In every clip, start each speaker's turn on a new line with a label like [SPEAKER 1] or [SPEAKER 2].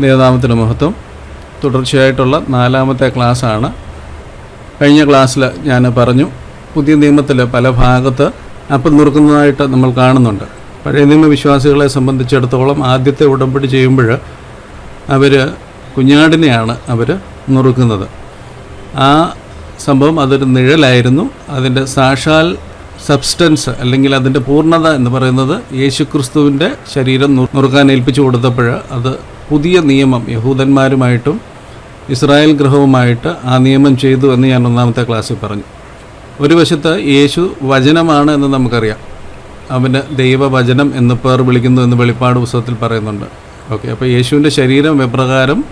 [SPEAKER 1] ദേവനാമത്തിന് മഹത്വം. തുടർച്ചയായിട്ടുള്ള നാലാമത്തെ ക്ലാസ്സാണ് കഴിഞ്ഞ ക്ലാസ്സിൽ ഞാൻ പറഞ്ഞു പുതിയ നിയമത്തിൽ പല ഭാഗത്ത് അപ്പം നുറുക്കുന്നതായിട്ട് നമ്മൾ കാണുന്നുണ്ട്. പഴയ നിയമവിശ്വാസികളെ സംബന്ധിച്ചിടത്തോളം ആദ്യത്തെ ഉടമ്പടി ചെയ്യുമ്പോൾ അവർ കുഞ്ഞാടിനെയാണ് അവർ നുറുക്കുന്നത്. ആ സംഭവം അതൊരു നിഴലായിരുന്നു. അതിന്റെ സാക്ഷാൽ സബ്സ്റ്റൻസ് അല്ലെങ്കിൽ അതിന്റെ പൂർണത എന്ന് പറയുന്നത് യേശുക്രിസ്തുവിന്റെ ശരീരം നുറുക്കാൻ ഏൽപ്പിച്ചു കൊടുത്തപ്പോൾ അത് പുതിയ നിയമം യഹൂദന്മാരുമായിട്ടും ഇസ്രായേൽ ഗൃഹവുമായിട്ട് ആ നിയമം ചെയ്തു എന്ന് ഞാൻ ഒന്നാമത്തെ ക്ലാസ്സിൽ പറഞ്ഞു. ഒരു വശത്ത് യേശു വചനമാണ് എന്ന് നമുക്കറിയാം. അവന് ദൈവവചനം എന്ന് പേർ വിളിക്കുന്നു എന്ന് വെളിപ്പാട് പുസ്തകത്തിൽ പറയുന്നുണ്ട്. ഓക്കെ അപ്പോൾ യേശുവിന്റെ ശരീരം എപ്രകാരം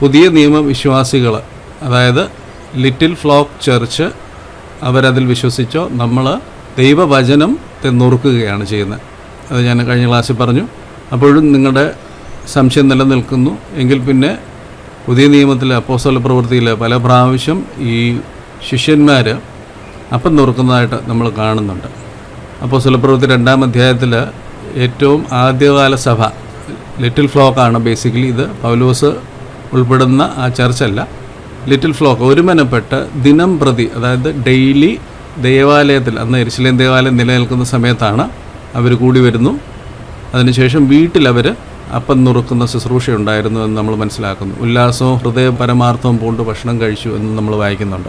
[SPEAKER 1] പുതിയ നിയമ വിശ്വാസികൾ അതായത് ലിറ്റിൽ ഫ്ലോക്ക് ചർച്ച് അവരതിൽ വിശ്വസിച്ചോ നമ്മൾ ദൈവവചനം നുറുക്കുകയാണ് ചെയ്യുന്നത്. അത് ഞാൻ കഴിഞ്ഞ ക്ലാസ്സിൽ പറഞ്ഞു. അപ്പോഴും നിങ്ങളുടെ സംശയം നിലനിൽക്കുന്നു. എങ്കിൽ പിന്നെ പുതിയ നിയമത്തിലെ അപ്പോസ്തല പ്രവൃത്തിയിൽ പല പ്രാവശ്യം ഈ ശിഷ്യന്മാർ അപ്പം നുറുക്കുന്നതായിട്ട് നമ്മൾ കാണുന്നുണ്ട്. അപ്പോസ്തല പ്രവൃത്തി രണ്ടാം അധ്യായത്തിൽ ഏറ്റവും ആദ്യകാല സഭ ലിറ്റിൽ ഫ്ലോക്കാണ് ബേസിക്കലി ഇത്. പൗലോസ് ഉൾപ്പെടുന്ന ആ ചർച്ചല്ല. ലിറ്റിൽ ഫ്ലോക്ക് ഒരുമനപ്പെട്ട് ദിനം പ്രതി അതായത് ഡെയിലി ദേവാലയത്തിൽ അന്ന് എരിശിലേം ദേവാലയം നിലനിൽക്കുന്ന സമയത്താണ് അവർ കൂടി വരുന്നു. അതിനുശേഷം വീട്ടിൽ അവർ അപ്പം നുറുക്കുന്ന ശുശ്രൂഷ ഉണ്ടായിരുന്നു എന്ന് നമ്മൾ മനസ്സിലാക്കുന്നു. ഉല്ലാസവും ഹൃദയ പരമാർത്ഥവും പൂണ്ട് ഭക്ഷണം കഴിച്ചു എന്ന് നമ്മൾ വായിക്കുന്നുണ്ട്.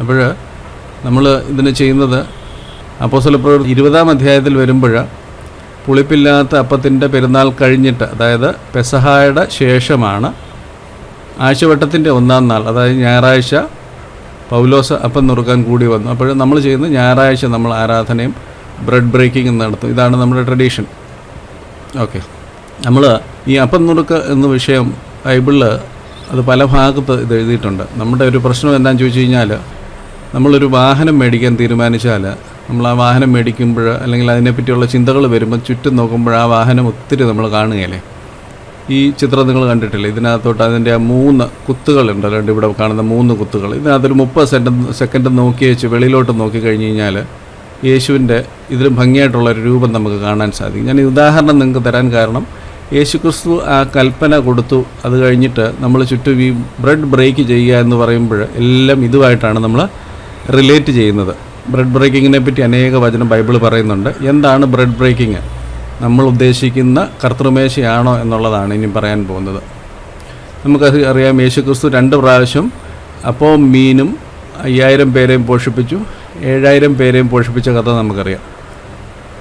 [SPEAKER 1] അപ്പോൾ നമ്മൾ ഇതിന് ചെയ്യുന്നത് അപ്പോൾ പ്രവൃത്തി ഇരുപതാം അധ്യായത്തിൽ വരുമ്പോൾ പുളിപ്പില്ലാത്ത അപ്പത്തിന്റെ പെരുന്നാൾ കഴിഞ്ഞിട്ട് അതായത് പെസഹായുടെ ശേഷമാണ് ആഴ്ചവട്ടത്തിന്റെ ഒന്നാം നാൾ അതായത് ഞായറാഴ്ച പൗലോസ് അപ്പം നുറുക്കാൻ കൂടി വന്നു. അപ്പോൾ നമ്മൾ ചെയ്യുന്നത് ഞായറാഴ്ച നമ്മൾ ആരാധനയും ബ്രെഡ് ബ്രേക്കിംഗ് നടത്തും. ഇതാണ് നമ്മുടെ ട്രഡീഷൻ. ഓക്കെ. നമ്മൾ ഈ അപ്പം നുറുക്ക് എന്ന വിഷയം ബൈബിളിൽ അത് പല ഭാഗത്ത് ഇത് എഴുതിയിട്ടുണ്ട്. നമ്മുടെ ഒരു പ്രശ്നം എന്താണെന്ന് ചോദിച്ചു കഴിഞ്ഞാൽ നമ്മളൊരു വാഹനം മേടിക്കാൻ തീരുമാനിച്ചാൽ നമ്മൾ ആ വാഹനം മേടിക്കുമ്പോൾ അല്ലെങ്കിൽ അതിനെപ്പറ്റിയുള്ള ചിന്തകൾ വരുമ്പോൾ ചുറ്റും നോക്കുമ്പോൾ ആ വാഹനം ഒത്തിരി നമ്മൾ കാണുകയല്ലേ? ഈ ചിത്രം നിങ്ങൾ കണ്ടിട്ടില്ലേ? ഇതിനകത്തോട്ട് അതിന്റെ ആ മൂന്ന് കുത്തുകളുണ്ട് രണ്ട് ഇവിടെ കാണുന്ന മൂന്ന് കുത്തുകൾ. ഇതിനകത്തൊരു മുപ്പത് സെക്കൻഡ് സെക്കൻഡ് നോക്കി വെച്ച് വെളിയിലോട്ട് നോക്കി കഴിഞ്ഞ് കഴിഞ്ഞാൽ യേശുവിന്റെ ഇതിലും ഭംഗിയായിട്ടുള്ള ഒരു രൂപം നമുക്ക് കാണാൻ സാധിക്കും. ഞാൻ ഈ ഉദാഹരണം നിങ്ങൾക്ക് തരാൻ കാരണം യേശുക്രിസ്തു ആ കൽപ്പന കൊടുത്തു. അത് കഴിഞ്ഞിട്ട് നമ്മൾ ചുറ്റും ഈ ബ്രെഡ് ബ്രേക്ക് ചെയ്യുക എന്ന് പറയുമ്പോൾ എല്ലാം ഇതുമായിട്ടാണ് നമ്മൾ റിലേറ്റ് ചെയ്യുന്നത്. ബ്രെഡ് ബ്രേക്കിങ്ങിനെ പറ്റി അനേക വചനം ബൈബിൾ പറയുന്നുണ്ട്. എന്താണ് ബ്രെഡ് ബ്രേക്കിംഗ് നമ്മൾ ഉദ്ദേശിക്കുന്ന കർത്തൃമേശയാണോ എന്നുള്ളതാണ് ഇനി പറയാൻ പോകുന്നത്. നമുക്കത് അറിയാം യേശുക്രിസ്തു രണ്ട് പ്രാവശ്യം അപ്പോൾ മീനും അയ്യായിരം പേരെയും പോഷിപ്പിച്ചു. ഏഴായിരം പേരെയും പോഷിപ്പിച്ച കഥ നമുക്കറിയാം.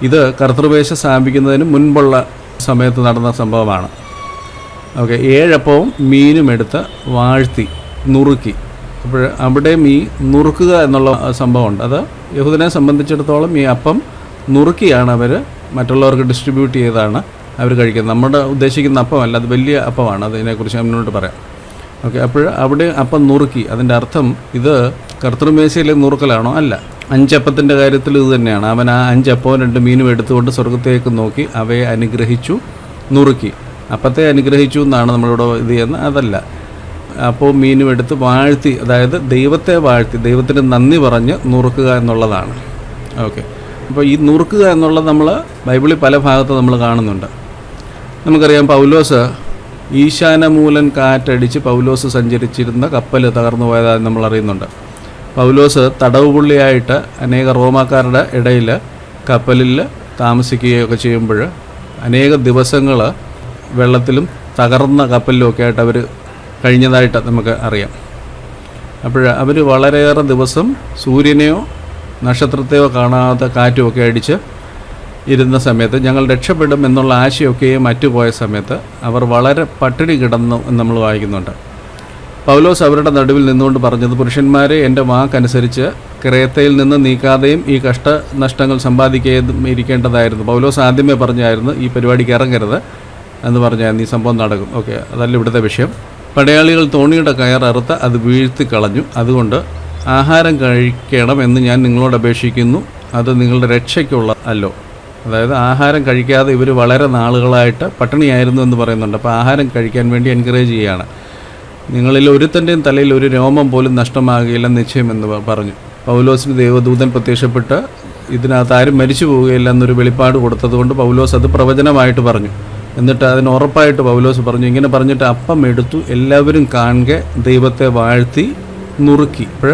[SPEAKER 1] ഇത് കർത്തൃമേശ സ്ഥാപിക്കുന്നതിന് മുൻപുള്ള സമയത്ത് നടന്ന സംഭവമാണ്. ഓക്കെ ഏഴപ്പവും മീനും എടുത്ത് വാഴ്ത്തി നുറുക്കി. അപ്പോൾ അവിടെ മീ നുറുക്കുക എന്നുള്ള സംഭവമുണ്ട്. അത് യഹൂദനെ സംബന്ധിച്ചിടത്തോളം ഈ അപ്പം നുറുക്കിയാണ് അവർ മറ്റുള്ളവർക്ക് ഡിസ്ട്രിബ്യൂട്ട് ചെയ്താണ് അവർ കഴിക്കുന്നത്. നമ്മുടെ ഉദ്ദേശിക്കുന്ന അപ്പമല്ല അത് വലിയ അപ്പമാണ്. അതിനെക്കുറിച്ച് ഞാൻ മുന്നോട്ട് പറയാം. ഓക്കെ അപ്പോൾ അവിടെ അപ്പം നുറുക്കി. അതിന്റെ അർത്ഥം ഇത് കർത്തൃമേശയിലെ നുറുക്കലാണോ? അല്ല. അഞ്ചപ്പത്തിന്റെ കാര്യത്തിൽ ഇത് തന്നെയാണ്. അവൻ ആ അഞ്ചപ്പവും രണ്ട് മീനും എടുത്തുകൊണ്ട് സ്വർഗത്തേക്ക് നോക്കി അവയെ അനുഗ്രഹിച്ചു നുറുക്കി. അപ്പത്തെ അനുഗ്രഹിച്ചു എന്നാണ് നമ്മളിവിടെ ഇത് ചെയ്യുന്നത്. അതല്ല. അപ്പോൾ മീനും എടുത്ത് വാഴ്ത്തി അതായത് ദൈവത്തെ വാഴ്ത്തി ദൈവത്തിന് നന്ദി പറഞ്ഞ് നുറുക്കുക എന്നുള്ളതാണ്. ഓക്കെ. അപ്പോൾ ഈ നുറുക്കുക എന്നുള്ളത് നമ്മൾ ബൈബിളിൽ പല ഭാഗത്ത് നമ്മൾ കാണുന്നുണ്ട്. നമുക്കറിയാം പൗലോസ് ഈശാനമൂലൻ കാറ്റടിച്ച് പൗലോസ് സഞ്ചരിച്ചിരുന്ന കപ്പൽ തകർന്നു പോയതായി നമ്മൾ അറിയുന്നുണ്ട് പൗലോസ് തടവുപുള്ളിയായിട്ട് അനേക റോമാക്കാരുടെ ഇടയിൽ കപ്പലിൽ താമസിക്കുകയൊക്കെ ചെയ്യുമ്പോൾ അനേക ദിവസങ്ങൾ വെള്ളത്തിലും തകർന്ന കപ്പലിലും ഒക്കെ ആയിട്ട് അവർ കഴിഞ്ഞതായിട്ട് നമുക്ക് അറിയാം. അപ്പോൾ അവർ വളരെയേറെ ദിവസം സൂര്യനെയോ നക്ഷത്രത്തെയോ കാണാതെ കാറ്റുമൊക്കെ അടിച്ച് ഇരുന്ന സമയത്ത് ഞങ്ങൾ രക്ഷപ്പെടും എന്നുള്ള ആശയമൊക്കെയും മറ്റുപോയ സമയത്ത് അവർ വളരെ പട്ടിണി കിടന്നു എന്ന് നമ്മൾ വായിക്കുന്നുണ്ട്. പൗലോസ് അവരുടെ നടുവിൽ നിന്നുകൊണ്ട് പറഞ്ഞത് പുരുഷന്മാരെ എന്റെ വാക്കനുസരിച്ച് ക്രേത്തയിൽ നിന്ന് നീക്കാതെയും ഈ കഷ്ടനഷ്ടങ്ങൾ സമ്പാദിക്കുകയും ഇരിക്കേണ്ടതായിരുന്നു. പൗലോസ് ആദ്യമേ പറഞ്ഞായിരുന്നു ഈ പരിപാടിക്ക് ഇറങ്ങരുത് എന്ന് പറഞ്ഞായിരുന്നു ഈ സംഭവം നടക്കും. ഓക്കെ അതല്ല ഇവിടുത്തെ വിഷയം. പടയാളികൾ തോണിയുടെ കയർ അറുത്ത് അത് വീഴ്ത്തി കളഞ്ഞു. അതുകൊണ്ട് ആഹാരം കഴിക്കണം എന്ന് ഞാൻ നിങ്ങളോട് അപേക്ഷിക്കുന്നു. അത് നിങ്ങളുടെ രക്ഷയ്ക്കുള്ള അല്ലോ. അതായത് ആഹാരം കഴിക്കാതെ ഇവർ വളരെ നാളുകളായിട്ട് പട്ടിണിയായിരുന്നു എന്ന് പറയുന്നുണ്ട്. അപ്പോൾ ആഹാരം കഴിക്കാൻ വേണ്ടി എൻകറേജ് ചെയ്യുകയാണ് നിങ്ങളിൽ ഒരുത്തന്റെയും തലയിൽ ഒരു രോമം പോലും നഷ്ടമാകുകയില്ല നിശ്ചയമെന്ന് പറഞ്ഞു. പൗലോസിന് ദൈവദൂതൻ പ്രത്യക്ഷപ്പെട്ട് ഇതിനകത്ത് ആരും മരിച്ചു പോവുകയില്ല എന്നൊരു വെളിപ്പാട് കൊടുത്തതുകൊണ്ട് പൗലോസ് അത് പ്രവചനമായിട്ട് പറഞ്ഞു. എന്നിട്ട് അതിന് ഉറപ്പായിട്ട് പൗലോസ് പറഞ്ഞു ഇങ്ങനെ പറഞ്ഞിട്ട് അപ്പം എടുത്തു എല്ലാവരും കാണുക ദൈവത്തെ വാഴ്ത്തി നുറുക്കി. ഇപ്പോൾ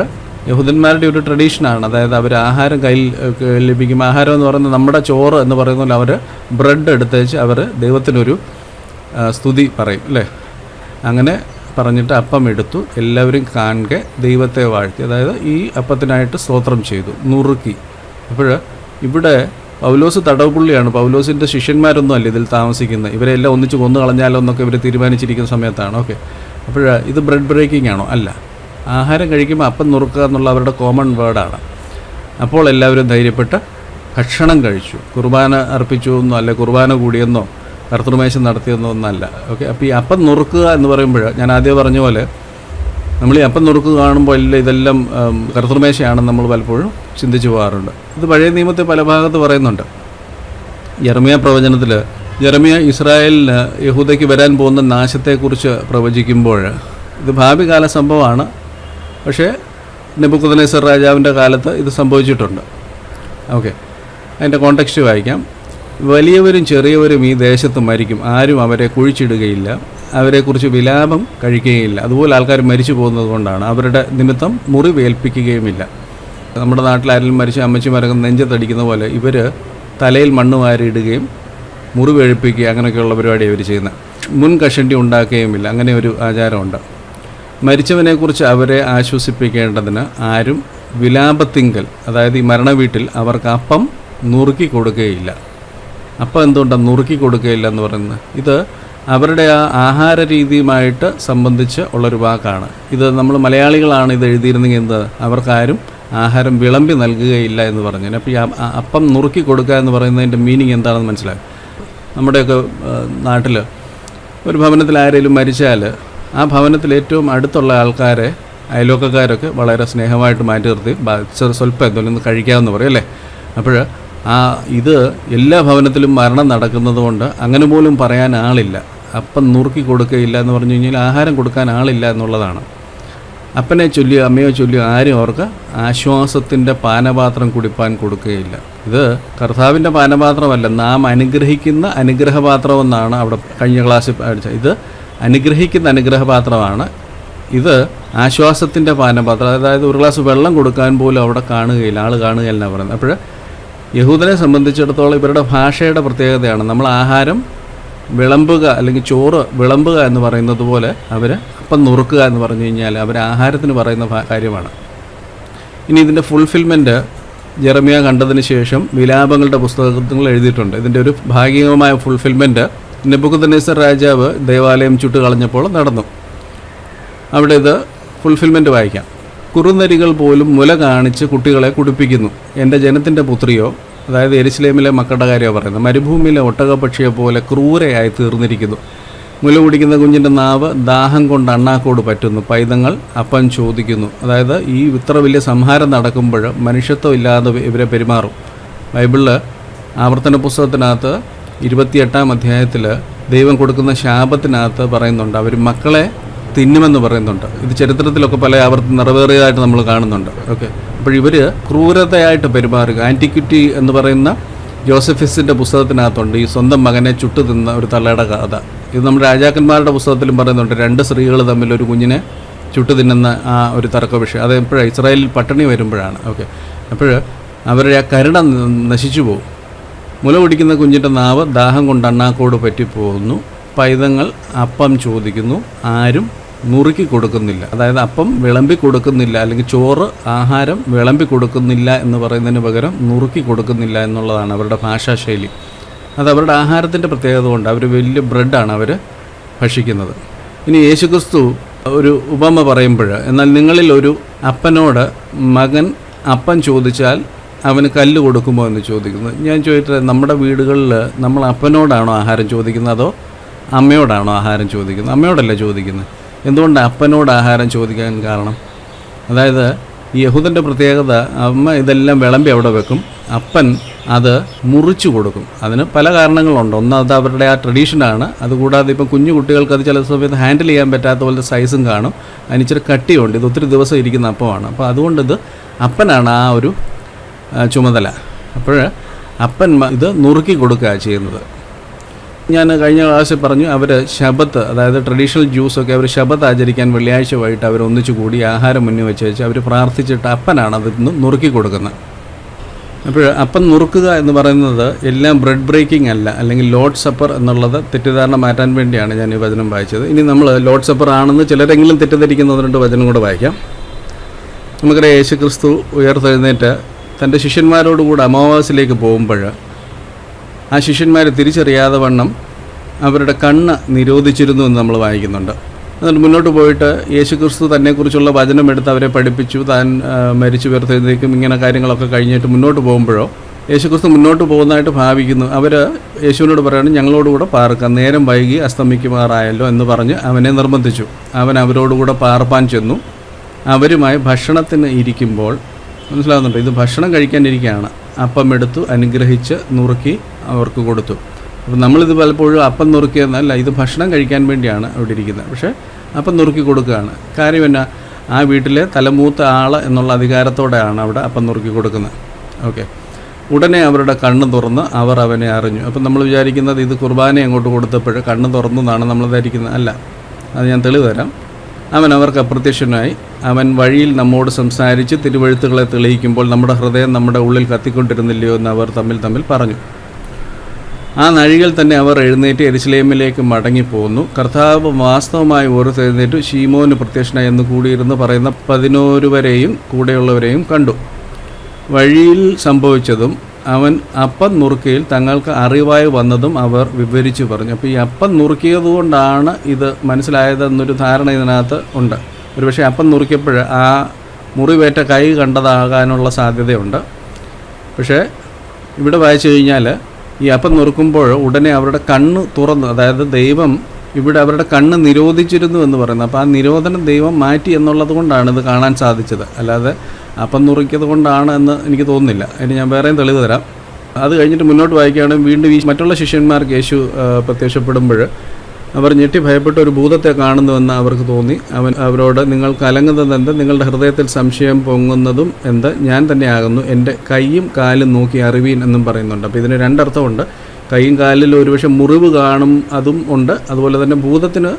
[SPEAKER 1] യഹൂദന്മാരുടെ ഒരു ട്രഡീഷനാണ് അതായത് അവർ ആഹാരം കയ്യിൽ ലഭിക്കും. ആഹാരം എന്ന് പറയുന്നത് നമ്മുടെ ചോറ് എന്ന് പറയുന്ന പോലെ അവർ ബ്രെഡ് എടുത്തേച്ച് അവർ ദൈവത്തിനൊരു സ്തുതി പറയും അല്ലേ? അങ്ങനെ പറഞ്ഞിട്ട് അപ്പം എടുത്തു. എല്ലാവരും കാണുക ദൈവത്തെ വാഴ്ത്തി. അതായത് ഈ അപ്പത്തിനായിട്ട് സ്തോത്രം ചെയ്തു നുറുക്കി. അപ്പോൾ ഇവിടെ പൗലോസ് തടവുപുള്ളിയാണ്. പൗലോസിന്റെ ശിഷ്യന്മാരൊന്നും അല്ല ഇതിൽ താമസിക്കുന്നത്. ഇവരെല്ലാം ഒന്നിച്ച് കൊന്നു കളഞ്ഞാലോ എന്നൊക്കെ ഇവർ തീരുമാനിച്ചിരിക്കുന്ന സമയത്താണ്. ഓക്കെ. അപ്പോൾ ഇത് ബ്രെഡ് ബ്രേക്കിംഗ് ആണോ? അല്ല. ആഹാരം കഴിക്കുമ്പോൾ അപ്പം നുറുക്കുക എന്നുള്ള അവരുടെ കോമൺ വേർഡാണ്. അപ്പോൾ എല്ലാവരും ധൈര്യപ്പെട്ട് ഭക്ഷണം കഴിച്ചു. കുർബാന അർപ്പിച്ചു എന്നോ അല്ലെ കുർബാന കൂടിയെന്നോ നടത്തിയെന്നോ ഒന്നല്ല ഓക്കെ അപ്പോൾ ഈ അപ്പം നുറുക്കുക എന്ന് പറയുമ്പോൾ ഞാൻ ആദ്യം പറഞ്ഞ പോലെ നമ്മൾ ഈ അപ്പം നുറുക്ക് കാണുമ്പോൾ എല്ലാം ഇതെല്ലാം കർത്തൃമേശയാണെന്ന് നമ്മൾ പലപ്പോഴും ചിന്തിച്ചു പോകാറുണ്ട്. ഇത് പഴയ നിയമത്തെ പല ഭാഗത്ത് പറയുന്നുണ്ട്. ജർമിയ പ്രവചനത്തിൽ ജർമിയ ഇസ്രായേലിന് യഹൂദയ്ക്ക് വരാൻ പോകുന്ന നാശത്തെക്കുറിച്ച് പ്രവചിക്കുമ്പോൾ ഇത് ഭാവി കാല സംഭവമാണ്. പക്ഷേ നെബുക്കുദനേശ്വർ രാജാവിന്റെ കാലത്ത് ഇത് സംഭവിച്ചിട്ടുണ്ട്. ഓക്കെ അതിന്റെ കോണ്ടക്സ്റ്റ് വായിക്കാം. വലിയവരും ചെറിയവരും ഈ ദേശത്ത് മരിക്കും. ആരും അവരെ കുഴിച്ചിടുകയില്ല. അവരെക്കുറിച്ച് വിലാപം കഴിക്കുകയില്ല. അതുപോലെ ആൾക്കാർ മരിച്ചു പോകുന്നത് കൊണ്ടാണ്. അവരുടെ നിമിത്തം മുറിവേൽപ്പിക്കുകയുമില്ല. നമ്മുടെ നാട്ടിൽ ആരെങ്കിലും മരിച്ച അമ്മച്ചിമാരൊക്കെ നെഞ്ചത്തടിക്കുന്ന പോലെ ഇവർ തലയിൽ മണ്ണ് വാരിയിടുകയും മുറിവേൽപ്പിക്കുക അങ്ങനെയൊക്കെയുള്ള പരിപാടിയാണ് ഇവർ ചെയ്യുന്നത് മുൻ കഷണ്ടി ഉണ്ടാക്കുകയുമില്ല. അങ്ങനെ ഒരു ആചാരമുണ്ട്. മരിച്ചവനെക്കുറിച്ച് അവരെ ആശ്വസിപ്പിക്കേണ്ടതിന് ആരും വിലാപത്തിങ്കൽ അതായത് ഈ മരണവീട്ടിൽ അവർക്ക് അപ്പം നുറുക്കി കൊടുക്കുകയില്ല. അപ്പം എന്തുകൊണ്ടാണ് നുറുക്കി കൊടുക്കുകയില്ല എന്ന് പറയുന്നത്? ഇത് അവരുടെ ആ ആഹാര രീതിയുമായിട്ട് സംബന്ധിച്ച് ഉള്ളൊരു വാക്കാണ്. ഇത് നമ്മൾ മലയാളികളാണ് ഇത് എഴുതിയിരുന്നെങ്കിൽ എന്ത്? അവർക്കാരും ആഹാരം വിളമ്പി നൽകുകയില്ല എന്ന് പറഞ്ഞു. അപ്പോൾ ഈ അപ്പം നുറുക്കി കൊടുക്കുക എന്ന് പറയുന്നതിന്റെ മീനിങ് എന്താണെന്ന് മനസ്സിലാക്കും നമ്മുടെയൊക്കെ നാട്ടിൽ ഒരു ഭവനത്തിൽ ആരെങ്കിലും മരിച്ചാൽ ആ ഭവനത്തിൽ ഏറ്റവും അടുത്തുള്ള ആൾക്കാരെ അയൽവക്കക്കാരൊക്കെ വളരെ സ്നേഹമായിട്ട് മാറ്റി നിർത്തി സ്വല്പം എന്തെങ്കിലും കഴിക്കാമെന്ന് പറയും അല്ലേ? അപ്പോൾ ആ ഇത് എല്ലാ ഭവനത്തിലും മരണം നടക്കുന്നതുകൊണ്ട് അങ്ങനെ പോലും പറയാൻ ആളില്ല. അപ്പം നുറുക്കി കൊടുക്കുകയില്ല എന്ന് പറഞ്ഞു കഴിഞ്ഞാൽ ആഹാരം കൊടുക്കാൻ ആളില്ല എന്നുള്ളതാണ്. അപ്പനെ ചൊല്ലിയോ അമ്മയോ ചൊല്ലിയോ ആരും അവർക്ക് ആശ്വാസത്തിന്റെ പാനപാത്രം കുടിപ്പാൻ കൊടുക്കുകയില്ല ഇത് കർത്താവിന്റെ പാനപാത്രമല്ല നാം അനുഗ്രഹിക്കുന്ന അനുഗ്രഹപാത്രമെന്നാണ് അവിടെ കഴിഞ്ഞ ക്ലാസ്സിൽ പഠിച്ചത്. ഇത് അനുഗ്രഹിക്കുന്ന അനുഗ്രഹപാത്രമാണ്. ഇത് ആശ്വാസത്തിന്റെ പാനപാത്രം. അതായത് ഒരു ഗ്ലാസ് വെള്ളം കൊടുക്കാൻ പോലും അവിടെ കാണുകയില്ല ആൾ കാണുകയില്ല പറയുന്നത്. അപ്പോൾ യഹൂദനെ സംബന്ധിച്ചിടത്തോളം ഇവരുടെ ഭാഷയുടെ പ്രത്യേകതയാണ്. നമ്മൾ ആഹാരം വിളമ്പുക അല്ലെങ്കിൽ ചോറ് വിളമ്പുക എന്ന് പറയുന്നത് പോലെ അവർ അപ്പം നുറുക്കുക എന്ന് പറഞ്ഞു കഴിഞ്ഞാൽ അവർ ആഹാരത്തിന് പറയുന്ന കാര്യമാണ്. ഇനി ഇതിന്റെ ഫുൾഫിൽമെന്റ് ജെറമിയ കണ്ടതിന് ശേഷം വിലാപങ്ങളുടെ പുസ്തകങ്ങൾ എഴുതിയിട്ടുണ്ട്. ഇതിന്റെ ഒരു ഭാഗികമായ ഫുൾഫിൽമെന്റ് നെബുക്കുദനേസർ രാജാവ് ദേവാലയം ചുട്ടുകളഞ്ഞപ്പോൾ നടന്നു. അവിടെ ഇത് ഫുൾഫിൽമെന്റ് വായിക്കാം. കുറുനരികൾ പോലും മുല കാണിച്ച് കുട്ടികളെ കുടിപ്പിക്കുന്നു. എന്റെ ജനത്തിന്റെ പുത്രിയോ അതായത് എരിശ്ലേമിലെ മക്കളുടെ കാര്യമാണ് പറയുന്നത് മരുഭൂമിയിലെ ഒട്ടകപക്ഷിയെ പോലെ ക്രൂരയായി തീർന്നിരിക്കുന്നു. മുല കുടിക്കുന്ന കുഞ്ഞിന്റെ നാവ് ദാഹം കൊണ്ട് അണ്ണാക്കോട് പറ്റുന്നു. പൈതങ്ങൾ അപ്പം ചോദിക്കുന്നു. അതായത് ഈ ഇത്ര വലിയ സംഹാരം നടക്കുമ്പോൾ മനുഷ്യത്വം ഇല്ലാതെ ഇവരെ പെരുമാറും. ബൈബിളിൽ ആവർത്തന പുസ്തകത്തിനകത്ത് ഇരുപത്തിയെട്ടാം അധ്യായത്തിൽ ദൈവം കൊടുക്കുന്ന ശാപത്തിനകത്ത് പറയുന്നുണ്ട്. അവർ മക്കളെ തിന്നുമെന്ന് പറയുന്നുണ്ട്. ഇത് ചരിത്രത്തിലൊക്കെ പല ആവർത്തി നിറവേറിയതായിട്ട് നമ്മൾ കാണുന്നുണ്ട്. ഓക്കെ അപ്പോൾ ഇവർ ക്രൂരതയായിട്ട് പെരുമാറുക. ആന്റിക്വിറ്റി എന്ന് പറയുന്ന ജോസഫിസിന്റെ പുസ്തകത്തിനകത്തുണ്ട്. ഈ സ്വന്തം മകനെ ചുട്ടു തിന്ന ഒരു തള്ളയുടെ കഥ. ഇത് നമ്മുടെ രാജാക്കന്മാരുടെ പുസ്തകത്തിലും പറയുന്നുണ്ട്. രണ്ട് സ്ത്രീകൾ തമ്മിൽ ഒരു കുഞ്ഞിനെ ചുട്ടു തിന്നുന്ന ആ ഒരു തർക്ക വിഷയം. അത് എപ്പോഴാണ് ഇസ്രായേലിൽ പട്ടിണി വരുമ്പോഴാണ്. ഓക്കെ അപ്പോൾ അവരുടെ ആ കരുണ നശിച്ചു പോകും. മുല കുടിക്കുന്ന കുഞ്ഞിന്റെ നാവ് ദാഹം കൊണ്ട് അണ്ണാക്കോട് പറ്റിപ്പോകുന്നു. പൈതങ്ങൾ അപ്പം ചോദിക്കുന്നു. ആരും നുറുക്കി കൊടുക്കുന്നില്ല. അതായത് അപ്പം വിളമ്പി കൊടുക്കുന്നില്ല അല്ലെങ്കിൽ ചോറ് ആഹാരം വിളമ്പി കൊടുക്കുന്നില്ല എന്ന് പറയുന്നതിന് പകരം നുറുക്കി കൊടുക്കുന്നില്ല എന്നുള്ളതാണ് അവരുടെ ഭാഷാശൈലി. അത് അവരുടെ ആഹാരത്തിന്റെ പ്രത്യേകത കൊണ്ട് അവർ വലിയ ബ്രെഡാണ് അവർ ഭക്ഷിക്കുന്നത്. ഇനി യേശുക്രിസ്തു ഒരു ഉപമ പറയുമ്പോൾ എന്നാൽ നിങ്ങളിൽ ഒരു അപ്പനോട് മകൻ അപ്പം ചോദിച്ചാൽ അവന് കല്ല് കൊടുക്കുമോ എന്ന് ചോദിക്കുന്നത് ഞാൻ ചോദിച്ചത് നമ്മുടെ വീടുകളിൽ നമ്മൾ അപ്പനോടാണോ ആഹാരം ചോദിക്കുന്നത് അതോ അമ്മയോടാണോ ആഹാരം ചോദിക്കുന്നത്? അമ്മയോടല്ല ചോദിക്കുന്നത്? എന്തുകൊണ്ട് അപ്പനോട് ആഹാരം ചോദിക്കാൻ കാരണം? അതായത് യഹൂദന്റെ പ്രത്യേകത അമ്മ ഇതെല്ലാം വിളമ്പി അവിടെ വെക്കും. അപ്പൻ അത് മുറിച്ചു കൊടുക്കും. അതിന് പല കാരണങ്ങളുണ്ട്. ഒന്ന് അത് അവരുടെ ആ ട്രഡീഷനാണ് അതുകൂടാതെ ഇപ്പം കുഞ്ഞു കുട്ടികൾക്ക് അത് ചില സമയത്ത് ഹാൻഡിൽ ചെയ്യാൻ പറ്റാത്ത പോലത്തെ സൈസും കാണും. അതിന് ഇച്ചിരി കട്ടിയുണ്ട്. ഇത് ഒത്തിരി ദിവസം ഇരിക്കുന്ന അപ്പമാണ്. അപ്പോൾ അതുകൊണ്ട് ഇത് അപ്പനാണ് ആ ഒരു ചുമതല. അപ്പോൾ അപ്പൻ ഇത് നുറുക്കി കൊടുക്കുക ചെയ്യുന്നത്. ഞാൻ കഴിഞ്ഞ ക്ലാസ്സിൽ പറഞ്ഞു അവർ ശബത്ത് അതായത് ട്രഡീഷണൽ ജ്യൂസ് ഒക്കെ അവർ ശബത്ത് ആചരിക്കാൻ വെള്ളിയാഴ്ച വൈകിട്ട് അവർ ഒന്നിച്ചു കൂടി ആഹാരം മുന്നിൽ വെച്ച് വെച്ച് അവർ പ്രാർത്ഥിച്ചിട്ട് അപ്പനാണ് അതിൽ നിന്ന് നുറുക്കി കൊടുക്കുന്നത്. അപ്പോൾ അപ്പം നുറുക്കുക എന്ന് പറയുന്നത് എല്ലാം ബ്രെഡ് ബ്രേക്കിംഗ് അല്ല അല്ലെങ്കിൽ ലോഡ് സപ്പർ എന്നുള്ളത് തെറ്റിദ്ധാരണ മാറ്റാൻ വേണ്ടിയാണ് ഞാൻ ഈ വചനം വായിച്ചത്. ഇനി നമ്മൾ ലോഡ് സപ്പർ ആണെന്ന് ചിലരെങ്കിലും തെറ്റിദ്ധരിക്കുന്നതുകൊണ്ട് വചനം കൂടെ വായിക്കാം. നമുക്കറിയാം യേശു ക്രിസ്തു ഉയർത്തെഴുന്നേറ്റ് തന്റെ ശിഷ്യന്മാരോടുകൂടെ അമാവാസിലേക്ക് പോകുമ്പോൾ ആ ശിഷ്യന്മാർ തിരിച്ചറിയാതെ വണ്ണം അവരുടെ കണ്ണ് നിരോധിച്ചിരുന്നു എന്ന് നമ്മൾ വായിക്കുന്നുണ്ട്. എന്നിട്ട് മുന്നോട്ട് പോയിട്ട് യേശു ക്രിസ്തു തന്നെക്കുറിച്ചുള്ള വചനം എടുത്ത് അവരെ പഠിപ്പിച്ചു താൻ മരിച്ചു വരുത്തേക്കും ഇങ്ങനെ കാര്യങ്ങളൊക്കെ കഴിഞ്ഞിട്ട് മുന്നോട്ട് പോകുമ്പോഴോ യേശു ക്രിസ്തു മുന്നോട്ട് പോകുന്നതായിട്ട് ഭാവിക്കുന്നു. അവർ യേശുവിനോട് പറയുകയാണ് ഞങ്ങളോടുകൂടെ പാർക്കാം നേരം വൈകി അസ്തമിക്കുമാറായല്ലോ എന്ന് പറഞ്ഞ് അവനെ നിർബന്ധിച്ചു. അവൻ അവരോടുകൂടെ പാർപ്പാൻ ചെന്നു. അവരുമായി ഭക്ഷണത്തിന് ഇരിക്കുമ്പോൾ മനസ്സിലാകുന്നുണ്ട് ഇത് ഭക്ഷണം കഴിക്കാനിരിക്കുകയാണ്. അപ്പം എടുത്തു അനുഗ്രഹിച്ച് നുറുക്കി അവർക്ക് കൊടുത്തു. അപ്പോൾ നമ്മളിത് പലപ്പോഴും അപ്പം നുറുക്കിയെന്നല്ല ഇത് ഭക്ഷണം കഴിക്കാൻ വേണ്ടിയാണ് അവിടെ ഇരിക്കുന്നത്. പക്ഷേ അപ്പം നുറുക്കി കൊടുക്കുകയാണ്. കാര്യം എന്നാ ആ വീട്ടിലെ തലമൂത്ത ആൾ എന്നുള്ള അധികാരത്തോടെയാണ് അവിടെ അപ്പം നുറുക്കി കൊടുക്കുന്നത്. ഓക്കെ. ഉടനെ അവരുടെ കണ്ണ് തുറന്ന് അവർ അവനെ അറിഞ്ഞു. അപ്പം നമ്മൾ വിചാരിക്കുന്നത് ഇത് കുർബാന അങ്ങോട്ട് കൊടുത്തപ്പോൾ കണ്ണ് തുറന്നതാണ് നമ്മൾ ധരിക്കുന്നത് അല്ല അത് ഞാൻ തെളിവ് തരാം. അവൻ അവർക്ക് അപ്രത്യക്ഷനായി. അവൻ വഴിയിൽ നമ്മോട് സംസാരിച്ച് തിരുവഴുത്തുകളെ തെളിയിക്കുമ്പോൾ നമ്മുടെ ഹൃദയം നമ്മുടെ ഉള്ളിൽ കത്തിക്കൊണ്ടിരുന്നില്ലയോ എന്ന് അവർ തമ്മിൽ തമ്മിൽ പറഞ്ഞു. ആ നഴികൾ തന്നെ അവർ എഴുന്നേറ്റ് എരിശിലേമിലേക്ക് മടങ്ങിപ്പോന്നു കർത്താവ് വാസ്തവമായി ഓരോ എഴുന്നേറ്റ്. ഷീമോന് പ്രത്യക്ഷനായി എന്ന് കൂടിയിരുന്ന് പറയുന്ന പതിനോരുവരെയും കൂടെയുള്ളവരെയും കണ്ടു. വഴിയിൽ സംഭവിച്ചതും അവൻ അപ്പം നുറുക്കിയിൽ തങ്ങൾക്ക് അറിവായി വന്നതും അവർ വിവരിച്ചു പറഞ്ഞു. അപ്പോൾ ഈ അപ്പം നുറുക്കിയതുകൊണ്ടാണ് ഇത് മനസ്സിലായതെന്നൊരു ധാരണ ഇതിനകത്ത് ഉണ്ട്. ഒരുപക്ഷെ അപ്പം നുറുക്കിയപ്പോൾ ആ മുറിവേറ്റ കൈ കണ്ടതാകാനുള്ള സാധ്യതയുണ്ട്. പക്ഷേ ഇവിടെ വായിച്ചു കഴിഞ്ഞാൽ ഈ അപ്പം നുറുക്കുമ്പോൾ ഉടനെ അവരുടെ കണ്ണ് തുറന്നു അതായത് ദൈവം ഇവിടെ അവരുടെ കണ്ണ് നിരോധിച്ചിരുന്നു എന്ന് പറയുന്നത്. അപ്പോൾ ആ നിരോധനം ദൈവം മാറ്റി എന്നുള്ളത് കൊണ്ടാണ് ഇത് കാണാൻ സാധിച്ചത്. അല്ലാതെ അപ്പം നുറുക്കിയത് കൊണ്ടാണ് എന്ന് എനിക്ക് തോന്നുന്നില്ല. അതിന് ഞാൻ വേറെയും തെളിവ് തരാം. അത് കഴിഞ്ഞിട്ട് മുന്നോട്ട് വായിക്കുകയാണെങ്കിൽ വീണ്ടും ഈ മറ്റുള്ള ശിഷ്യന്മാർക്ക് യേശു പ്രത്യക്ഷപ്പെടുമ്പോൾ അവർ ഞെട്ടി ഭയപ്പെട്ട ഒരു ഭൂതത്തെ കാണുന്നുവെന്ന് അവർക്ക് തോന്നി. അവൻ അവരോട് നിങ്ങൾ കലങ്ങുന്നത് എന്ത് നിങ്ങളുടെ ഹൃദയത്തിൽ സംശയം പൊങ്ങുന്നതും എന്ത്? ഞാൻ തന്നെയാകുന്നു എന്റെ കൈയും കാലും നോക്കി അറിവീൻ എന്നും പറയുന്നുണ്ട്. അപ്പോൾ ഇതിന് രണ്ടർത്ഥമുണ്ട്. കൈയും കാലിലും ഒരുപക്ഷെ മുറിവ് കാണും അതും ഉണ്ട്. അതുപോലെ തന്നെ ഭൂതത്തിന്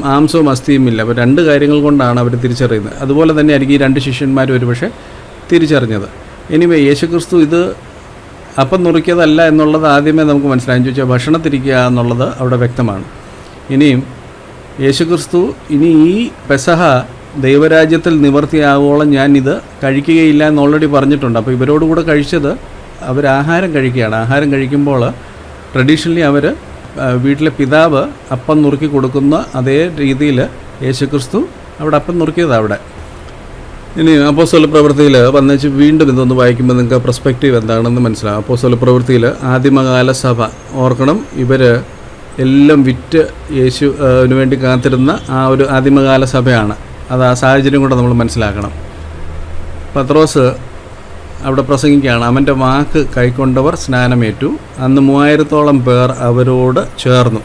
[SPEAKER 1] മാംസവും അസ്ഥിയും ഇല്ല. അപ്പോൾ രണ്ട് കാര്യങ്ങൾ കൊണ്ടാണ് അവർ തിരിച്ചറിയുന്നത്. അതുപോലെ തന്നെ ആയിരിക്കും ഈ രണ്ട് ശിഷ്യന്മാരും ഒരുപക്ഷെ തിരിച്ചറിഞ്ഞത്. എനിവേ യേശുക്രിസ്തു ഇത് അപ്പം നുറുക്കിയതല്ല എന്നുള്ളത് ആദ്യമേ നമുക്ക് മനസ്സിലായി. ചോദിച്ചാൽ ഭക്ഷണത്തിരിക്കുക എന്നുള്ളത് അവിടെ വ്യക്തമാണ്. ഇനിയും യേശുക്രിസ്തു ഇനി ഈ പെസഹ ദൈവരാജ്യത്തിൽ നിവർത്തിയാവോളം ഞാൻ ഇത് കഴിക്കുകയില്ല എന്ന് ഓൾറെഡി പറഞ്ഞിട്ടുണ്ട്. അപ്പോൾ ഇവരോടുകൂടെ കഴിച്ചത് അവർ ആഹാരം കഴിക്കുകയാണ്. ആഹാരം കഴിക്കുമ്പോൾ ട്രഡീഷണലി അവർ വീട്ടിലെ പിതാവ് അപ്പം നുറുക്കി കൊടുക്കുന്ന അതേ രീതിയിൽ യേശുക്രിസ്തു അവിടെ അപ്പം നുറുക്കിയതാണ് അവിടെ. ഇനി അപ്പോസ്വല പ്രവൃത്തിയിൽ വന്നേച്ച് വീണ്ടും ഇതൊന്ന് വായിക്കുമ്പോൾ നിങ്ങൾക്ക് പ്രസ്പെക്റ്റീവ് എന്താണെന്ന് മനസ്സിലാവും. അപ്പോസ്വല പ്രവൃത്തിയിൽ ആദിമകാല സഭ ഓർക്കണം. ഇവർ എല്ലാം വിറ്റ് യേശു വേണ്ടി കാത്തിരുന്ന ആ ഒരു ആദിമകാല സഭയാണ്. അത് ആ സാഹചര്യം കൂടെ നമ്മൾ മനസ്സിലാക്കണം. പത്രോസ് അവിടെ പ്രസംഗിക്കുകയാണ് അവന്റെ വാക്ക് കൈക്കൊണ്ടവർ സ്നാനമേറ്റു അന്ന് മൂവായിരത്തോളം പേർ അവരോട് ചേർന്നു.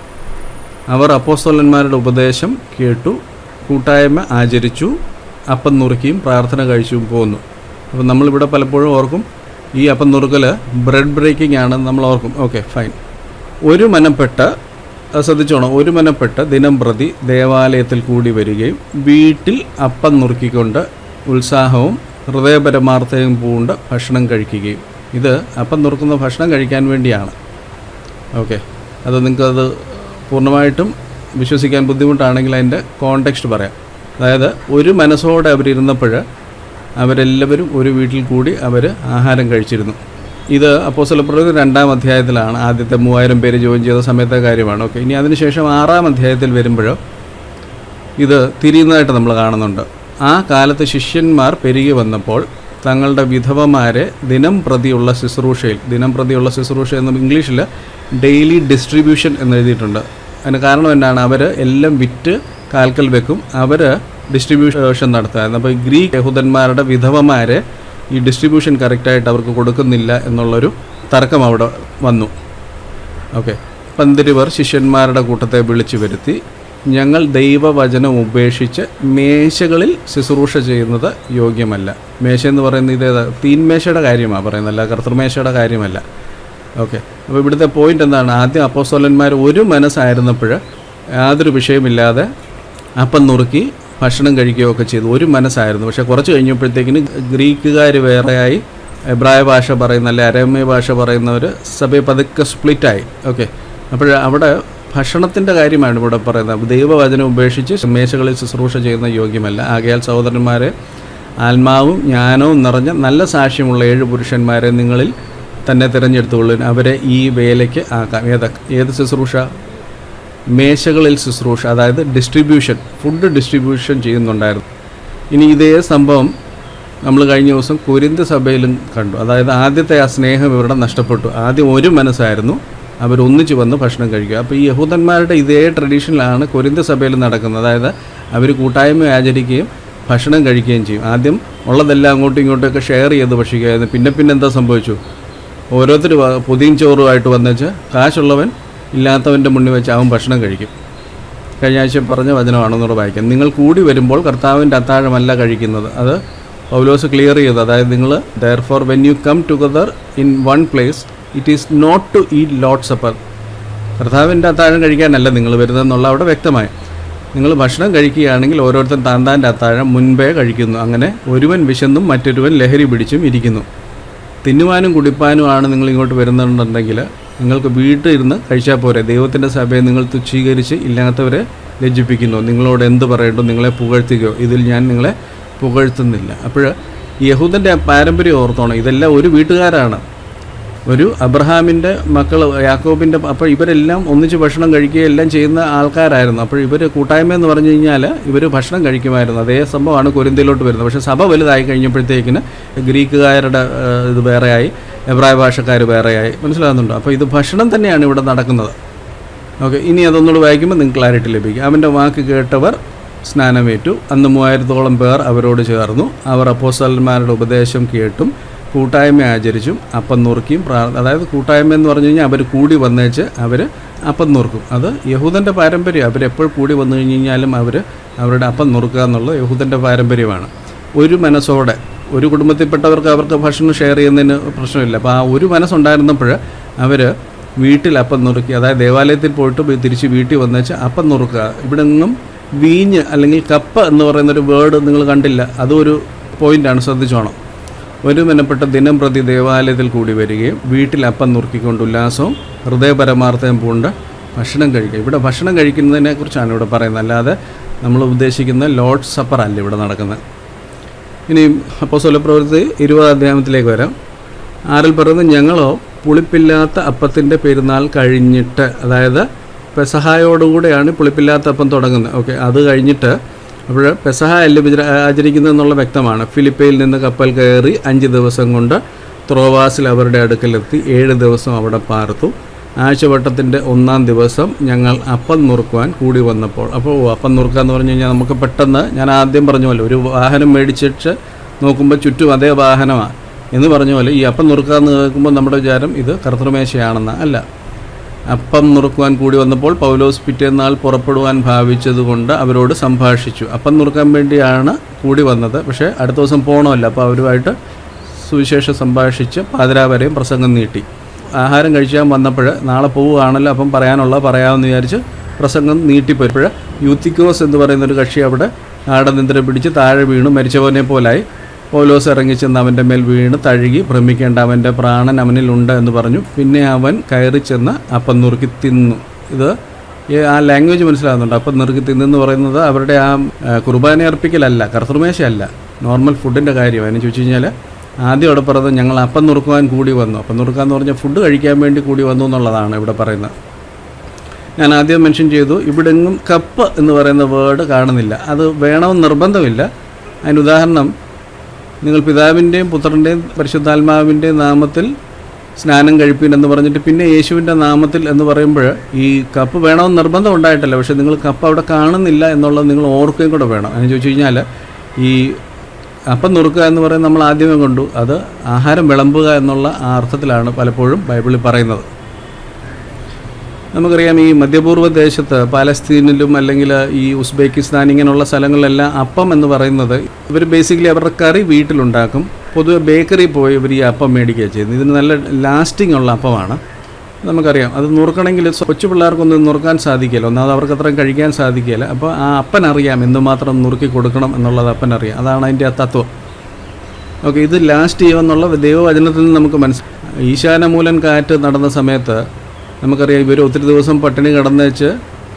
[SPEAKER 1] അവർ അപ്പോസ്തോലന്മാരുടെ ഉപദേശം കേട്ടു കൂട്ടായ്മ ആചരിച്ചു അപ്പം നുറുക്കിയും പ്രാർത്ഥന കഴിച്ചും പോന്നു. അപ്പം നമ്മളിവിടെ പലപ്പോഴും ഓർക്കും ഈ അപ്പം നുറുക്കൽ ബ്രെഡ് ബ്രേക്കിംഗ് ആണ് നമ്മൾ ഓർക്കും. Okay fine. ഒരു മനപ്പെട്ട് ശ്രദ്ധിച്ചോണം ഒരു മനപ്പെട്ട് ദിനം പ്രതി ദേവാലയത്തിൽ കൂടി വരികയും വീട്ടിൽ അപ്പം നുറുക്കിക്കൊണ്ട് ഉത്സാഹവും ഹൃദയപരമാർത്ഥയും പൂണ്ട് ഭക്ഷണം കഴിക്കുകയും. ഇത് അപ്പം നുറുക്കുന്ന ഭക്ഷണം കഴിക്കാൻ വേണ്ടിയാണ്. ഓക്കെ. അത് നിങ്ങൾക്കത് പൂർണമായിട്ടും വിശ്വസിക്കാൻ ബുദ്ധിമുട്ടാണെങ്കിൽ അതിന്റെ കോണ്ടെക്സ്റ്റ് പറയാം. അതായത് ഒരു മനസ്സോടെ അവരിരുന്നപ്പോൾ അവരെല്ലാവരും ഒരു വീട്ടിൽ കൂടി അവർ ആഹാരം കഴിച്ചിരുന്നു. ഇത് അപ്പോസ്തലപ്രവൃത്തി രണ്ടാം അധ്യായത്തിലാണ് ആദ്യത്തെ മൂവായിരം പേര് ജോയിൻ ചെയ്ത സമയത്തെ കാര്യമാണ്. ഓക്കെ ഇനി അതിനുശേഷം ആറാം അധ്യായത്തിൽ വരുമ്പോഴോ ഇത് തിരിയുന്നതായിട്ട് നമ്മൾ കാണുന്നുണ്ട്. ആ കാലത്ത് ശിഷ്യന്മാർ പെരുകി വന്നപ്പോൾ തങ്ങളുടെ വിധവമാരെ ദിനം പ്രതിയുള്ള ശുശ്രൂഷയിൽ ദിനം പ്രതിയുള്ള ശുശ്രൂഷ എന്ന് ഇംഗ്ലീഷിൽ ഡെയിലി ഡിസ്ട്രിബ്യൂഷൻ എന്ന് എഴുതിയിട്ടുണ്ട്. അതിന് കാരണം എന്നാണ് അവർ എല്ലാം വിറ്റ് കാൽക്കൽ വെക്കും അവർ ഡിസ്ട്രിബ്യൂഷൻ നടത്തുക. അപ്പോൾ ഗ്രീക്ക് യഹൂദന്മാരുടെ വിധവമാരെ ഈ ഡിസ്ട്രിബ്യൂഷൻ കറക്റ്റായിട്ട് അവർക്ക് കൊടുക്കുന്നില്ല എന്നുള്ളൊരു തർക്കം അവിടെ വന്നു. ഓക്കെ പന്തിരുവർ ശിഷ്യന്മാരുടെ കൂട്ടത്തെ വിളിച്ചു വരുത്തി. ഞങ്ങൾ ദൈവവചനം ഉപേക്ഷിച്ച് മേശകളിൽ ശുശ്രൂഷ ചെയ്യുന്നത് യോഗ്യമല്ല. മേശ എന്ന് പറയുന്നത് ഇതേതാ? തീൻമേശയുടെ കാര്യമാണ് പറയുന്നത്. അല്ല കർത്തൃമേശയുടെ കാര്യമല്ല. ഓക്കെ അപ്പോൾ ഇവിടുത്തെ പോയിന്റ് എന്താണ്? ആദ്യം അപ്പോസ്തലന്മാർ ഒരു മനസ്സായിരുന്നപ്പോൾ യാതൊരു വിഷയമില്ലാതെ അപ്പം നുറുക്കി ഭക്ഷണം കഴിക്കുകയൊക്കെ ചെയ്തു. ഒരു മനസ്സായിരുന്നു. പക്ഷേ കുറച്ച് കഴിഞ്ഞപ്പോഴത്തേക്കിന് ഗ്രീക്കുകാർ വേറെയായി. എബ്രായ ഭാഷ പറയുന്ന അല്ലെ അരമ്യ ഭാഷ പറയുന്നവർ സഭയെ പതുക്കെ സ്പ്ലിറ്റായി. ഓക്കെ. അപ്പോൾ അവിടെ ഭക്ഷണത്തിന്റെ കാര്യമാണ് ഇവിടെ പറയുന്നത്. ദൈവവചനം ഉപേക്ഷിച്ച് മേശകളിൽ ശുശ്രൂഷ ചെയ്യുന്ന യോഗ്യമല്ല. ആകയാൽ സഹോദരന്മാരെ ആത്മാവും ജ്ഞാനവും നിറഞ്ഞ നല്ല സാക്ഷ്യമുള്ള ഏഴ് പുരുഷന്മാരെ നിങ്ങളിൽ തന്നെ തിരഞ്ഞെടുത്തുകൊള്ളു അവരെ ഈ വേലയ്ക്ക് ആക്കാം. ഏതൊക്കെ ഏത് ശുശ്രൂഷ? മേശകളിൽ ശുശ്രൂഷ അതായത് ഡിസ്ട്രിബ്യൂഷൻ ഫുഡ് ഡിസ്ട്രിബ്യൂഷൻ ചെയ്യുന്നുണ്ടായിരുന്നു. ഇനി ഇതേ സംഭവം നമ്മൾ കഴിഞ്ഞ ദിവസം കുരിന്ത് സഭയിലും കണ്ടു. അതായത് ആദ്യത്തെ ആ സ്നേഹം ഇവരുടെ നഷ്ടപ്പെട്ടു. ആദ്യം ഒരു മനസ്സായിരുന്നു. അവരൊന്നിച്ച് വന്ന് ഭക്ഷണം കഴിക്കുക. അപ്പോൾ ഈ യഹൂദന്മാരുടെ ഇതേ ട്രഡീഷനിലാണ് കുരിന്ത് സഭയിൽ നടക്കുന്നത്. അതായത് അവർ കൂട്ടായ്മ ആചരിക്കുകയും ഭക്ഷണം കഴിക്കുകയും ചെയ്യും. ആദ്യം ഉള്ളതെല്ലാം അങ്ങോട്ടും ഇങ്ങോട്ടൊക്കെ ഷെയർ ചെയ്ത് ഭക്ഷിക്കുകയായിരുന്നു. പിന്നെ പിന്നെ എന്താ സംഭവിച്ചു ഓരോരുത്തർ പുതിയും ചോറുമായിട്ട് വന്നേച്ച് കാശുള്ളവൻ ഇല്ലാത്തവന്റെ മുന്നിൽ വെച്ച് അവൻ ഭക്ഷണം കഴിക്കും. കഴിഞ്ഞ ആഴ്ച പറഞ്ഞ വചനമാണെന്നോട് വായിക്കാം. നിങ്ങൾ കൂടി വരുമ്പോൾ കർത്താവിന്റെ അത്താഴമല്ല കഴിക്കുന്നത്. അത് പൗലോസ് ക്ലിയർ ചെയ്തു അതായത് നിങ്ങൾ therefore when you come together in one place it is not to eat lord supper കർത്താവിന്റെ അത്താഴം കഴിക്കാനല്ല നിങ്ങൾ വരുന്നതെന്നുള്ള അവിടെ വ്യക്തമായി. നിങ്ങൾ ഭക്ഷണം കഴിക്കുകയാണെങ്കിൽ ഓരോരുത്തൻ താൻ താന്റെ അത്താഴം മുൻപേ കഴിക്കുന്നു. അങ്ങനെ ഒരുവൻ വിശന്നും മറ്റൊരുവൻ ലഹരി പിടിച്ചും ഇരിക്കുന്നു. തിന്നുവാനും കുടിപ്പാനുമാണ് നിങ്ങൾ ഇങ്ങോട്ട് വരുന്നുണ്ടെങ്കിൽ നിങ്ങൾക്ക് വീട്ടിൽ ഇരുന്ന് കഴിച്ചാൽ പോരെ. ദൈവത്തിന്റെ സഭയെ നിങ്ങൾ തുച്ഛീകരിച്ച് ഇല്ലാത്തവരെ ലജ്ജിപ്പിക്കുന്നു. നിങ്ങളോട് എന്ത് പറയട്ടോ നിങ്ങളെ പുകഴ്ത്തുകയോ ഇതിൽ ഞാൻ നിങ്ങളെ പുകഴ്ത്തുന്നില്ല. അപ്പോൾ യഹൂദന്റെ പാരമ്പര്യം ഓർത്തോണം ഇതെല്ലാം ഒരു വീട്ടുകാരാണ്. ഒരു അബ്രഹാമിന്റെ മക്കൾ യാക്കോബിന്റെ അപ്പോൾ ഇവരെല്ലാം ഒന്നിച്ച് ഭക്ഷണം കഴിക്കുകയും എല്ലാം ചെയ്യുന്ന ആൾക്കാരായിരുന്നു. അപ്പോൾ ഇവർ കൂട്ടായ്മ എന്ന് പറഞ്ഞു കഴിഞ്ഞാൽ ഇവർ ഭക്ഷണം കഴിക്കുമായിരുന്നു. അതേ സംഭവമാണ് കൊരിന്തയിലോട്ട് വരുന്നത്. പക്ഷേ സഭ വലുതായി കഴിഞ്ഞപ്പോഴത്തേക്കിന് ഗ്രീക്കുകാരുടെ ഇത് വേറെയായി. എബ്രായ ഭാഷക്കാർ വേറെയായി. മനസ്സിലാകുന്നുണ്ടോ? അപ്പോൾ ഇത് ഭക്ഷണം തന്നെയാണ് ഇവിടെ നടക്കുന്നത്. ഓക്കെ ഇനി അതൊന്നുകൂടെ വായിക്കുമ്പോൾ നിങ്ങൾക്ക് ക്ലാരിറ്റി ലഭിക്കും. അവന്റെ വാക്ക് കേട്ടവർ സ്നാനമേറ്റു. അന്ന് മൂവായിരത്തോളം പേർ അവരോട് ചേർന്നു. അവർ അപ്പോസ്റ്റലന്മാരുടെ ഉപദേശം കേട്ടും കൂട്ടായ്മ ആചരിച്ചും അപ്പം നുറുക്കിയും പ്രാ അതായത് കൂട്ടായ്മ എന്ന് പറഞ്ഞു കഴിഞ്ഞാൽ അവർ കൂടി വന്നേച്ച് അവർ അപ്പം നുറുക്കും. അത് യഹൂദന്റെ പാരമ്പര്യം. അവരെപ്പോൾ കൂടി വന്നു കഴിഞ്ഞ് കഴിഞ്ഞാലും അവർ അവരുടെ അപ്പം നുറുക്കുക എന്നുള്ളത് യഹൂദന്റെ പാരമ്പര്യമാണ്. ഒരു മനസ്സോടെ ഒരു കുടുംബത്തിൽപ്പെട്ടവർക്ക് അവർക്ക് ഭക്ഷണം ഷെയർ ചെയ്യുന്നതിന് പ്രശ്നമില്ല. അപ്പോൾ ആ ഒരു മനസ്സുണ്ടായിരുന്നപ്പോൾ അവർ വീട്ടിൽ അപ്പം നുറുക്കി അതായത് ദേവാലയത്തിൽ പോയിട്ട് പോയി തിരിച്ച് വീട്ടിൽ വന്നേച്ച് അപ്പം നുറുക്കുക. ഇവിടെ നിന്നും വീഞ്ഞ് അല്ലെങ്കിൽ കപ്പ എന്ന് പറയുന്നൊരു വേർഡ് നിങ്ങൾ കണ്ടില്ല. അതും ഒരു പോയിന്റാണ് ശ്രദ്ധിച്ചോണം. ഒരു മെനപ്പെട്ട ദിനം പ്രതി ദേവാലയത്തിൽ കൂടി വരികയും വീട്ടിൽ അപ്പം നുറുക്കിക്കൊണ്ട് ഉല്ലാസവും ഹൃദയപരമാർത്ഥം പൂണ്ട് ഭക്ഷണം കഴിക്കുക. ഇവിടെ ഭക്ഷണം കഴിക്കുന്നതിനെക്കുറിച്ചാണ് ഇവിടെ പറയുന്നത്. അല്ലാതെ നമ്മൾ ഉദ്ദേശിക്കുന്ന ലോഡ് സപ്പർ അല്ല ഇവിടെ നടക്കുന്നത്. ഇനി അപ്പോൾ സ്വലപ്രവൃത്തി ഇരുപത് അധ്യായത്തിലേക്ക് വരാം. ആരിൽ പറയുന്നത് ഞങ്ങളോ പുളിപ്പില്ലാത്ത അപ്പത്തിന്റെ പെരുന്നാൾ കഴിഞ്ഞിട്ട് അതായത് പെസഹായോടുകൂടെയാണ് പുളിപ്പില്ലാത്ത അപ്പം തുടങ്ങുന്നത്. ഓക്കെ അത് കഴിഞ്ഞിട്ട് അപ്പോൾ പെസഹ അല്ല ആചരിക്കുന്നത് എന്നുള്ള വ്യക്തമാണ്. ഫിലിപ്പയിൽ നിന്ന് കപ്പൽ കയറി അഞ്ച് ദിവസം കൊണ്ട് ത്രോവാസിൽ അവരുടെ അടുക്കലെത്തി. ഏഴ് ദിവസം അവിടെ പാർത്തു. ആഴ്ചവട്ടത്തിന്റെ ഒന്നാം ദിവസം ഞങ്ങൾ അപ്പം നുറുക്കുവാൻ കൂടി വന്നപ്പോൾ അപ്പോൾ അപ്പം നുറുക്കുക എന്ന് പറഞ്ഞു കഴിഞ്ഞാൽ നമുക്ക് പെട്ടെന്ന് ഞാൻ ആദ്യം പറഞ്ഞ പോലെ ഒരു വാഹനം മേടിച്ചിട്ട് നോക്കുമ്പോൾ ചുറ്റും അതേ വാഹനമാണ് എന്ന് പറഞ്ഞ പോലെ ഈ അപ്പം നുറുക്കുക എന്ന് കേൾക്കുമ്പോൾ നമ്മുടെ വിചാരം ഇത് കർത്തൃമേശയാണെന്ന് അല്ല. അപ്പം നുറുക്കുവാൻ കൂടി വന്നപ്പോൾ പൗലോസ് പിറ്റേന്നാൾ പുറപ്പെടുവാൻ ഭാവിച്ചതുകൊണ്ട് അവരോട് സംഭാഷിച്ചു. അപ്പം നുറുക്കാൻ വേണ്ടിയാണ് കൂടി വന്നത്. പക്ഷേ അടുത്ത ദിവസം പോകണമല്ലോ അപ്പോൾ അവരുമായിട്ട് സുവിശേഷം സംഭാഷിച്ച് പാതിരാ വരെയും പ്രസംഗം നീട്ടി. ആഹാരം കഴിക്കാൻ വന്നപ്പോൾ നാളെ പോവുകയാണല്ലോ അപ്പം പറയാനുള്ള പറയാമെന്ന് വിചാരിച്ച് പ്രസംഗം നീട്ടിപ്പോയപ്പോൾ യൂത്തിക്കോസ് എന്ന് പറയുന്ന ഒരു കക്ഷി അവിടെ ആടനിന്ദ്ര പിടിച്ച് താഴെ വീണു. മരിച്ചവനെ പോലായി. ഇറങ്ങി ഇറങ്ങിച്ചെന്ന് അവന്റെ മേൽ വീണ് തഴുകി ഭ്രമിക്കേണ്ട അവന്റെ പ്രാണൻ അവനിലുണ്ട് എന്ന് പറഞ്ഞു. പിന്നെ അവൻ കയറി ചെന്ന് അപ്പം നുറുക്കി തിന്നു. ഇത് ആ ലാംഗ്വേജ് മനസ്സിലാകുന്നുണ്ട്. അപ്പം നുറുക്കി തിന്നെന്ന് പറയുന്നത് അവരുടെ ആ കുർബാന അർപ്പിക്കലല്ല കർത്തൃമേശയല്ല. നോർമൽ ഫുഡിന്റെ കാര്യം. അതിന് ചോദിച്ചു കഴിഞ്ഞാൽ ആദ്യം ഇവിടെ പറയുന്നത് ഞങ്ങൾ അപ്പം നുറുക്കുവാൻ കൂടി വന്നു. അപ്പം നുറുക്കാന്ന് പറഞ്ഞാൽ ഫുഡ് കഴിക്കാൻ വേണ്ടി കൂടി വന്നു എന്നുള്ളതാണ് ഇവിടെ പറയുന്നത്. ഞാൻ ആദ്യം മെൻഷൻ ചെയ്തു ഇവിടെങ്ങും കപ്പ് എന്ന് പറയുന്ന വേർഡ് കാണുന്നില്ല. അത് വേണമെന്ന് നിർബന്ധമില്ല. അതിന് ഉദാഹരണം നിങ്ങൾ പിതാവിന്റെയും പുത്രന്റെയും പരിശുദ്ധാത്മാവിന്റെയും നാമത്തിൽ സ്നാനം കഴിപ്പീൻ എന്ന് പറഞ്ഞിട്ട് പിന്നെ യേശുവിന്റെ നാമത്തിൽ എന്ന് പറയുമ്പോൾ ഈ കപ്പ് വേണമെന്ന് നിർബന്ധം ഉണ്ടായിട്ടല്ല. പക്ഷേ നിങ്ങൾ കപ്പ് അവിടെ കാണുന്നില്ല എന്നുള്ളത് നിങ്ങൾ ഓർക്കുകയും കൂടെ വേണം. അതിന് ചോദിച്ചു കഴിഞ്ഞാൽ ഈ അപ്പം നുറുക്കുക എന്ന് പറയുന്നത് നമ്മൾ ആദ്യമേ കണ്ടു. അത് ആഹാരം വിളമ്പുക എന്നുള്ള ആ അർത്ഥത്തിലാണ് പലപ്പോഴും ബൈബിളിൽ പറയുന്നത്. നമുക്കറിയാം ഈ മധ്യപൂർവ ദേശത്ത് പാലസ്തീനിലും അല്ലെങ്കിൽ ഈ ഉസ്ബെക്കിസ്ഥാൻ ഇങ്ങനെയുള്ള സ്ഥലങ്ങളിലെല്ലാം അപ്പം എന്ന് പറയുന്നത് ഇവർ ബേസിക്കലി അവരുടെ കറി വീട്ടിലുണ്ടാക്കും. പൊതുവെ ബേക്കറി പോയി ഇവർ ഈ അപ്പം മേടിക്കുക ചെയ്യുന്നത്. ഇതിന് നല്ല ലാസ്റ്റിംഗ് ഉള്ള അപ്പമാണ്. നമുക്കറിയാം. അത് നുറുക്കണമെങ്കിൽ കൊച്ചു പിള്ളേർക്കൊന്നും നുറുക്കാൻ സാധിക്കില്ല. ഒന്നാമത് അവർക്ക് അത്രയും കഴിക്കാൻ സാധിക്കില്ല. അപ്പോൾ ആ അപ്പനറിയാം എന്തുമാത്രം നുറുക്കി കൊടുക്കണം എന്നുള്ളത് അപ്പനറിയാം അതാണ് അതിന്റെ ആ തത്വം. ഓക്കെ ഇത് ലാസ്റ്റ് ചെയ്യുമെന്നുള്ള ദൈവവചനത്തിൽ നിന്ന് നമുക്ക് മനസ്സിലാക്കാം ഈശാനമൂലൻ കാറ്റ് നടന്ന സമയത്ത് നമുക്കറിയാം ഇവർ ഒത്തിരി ദിവസം പട്ടിണി കിടന്നേച്ച്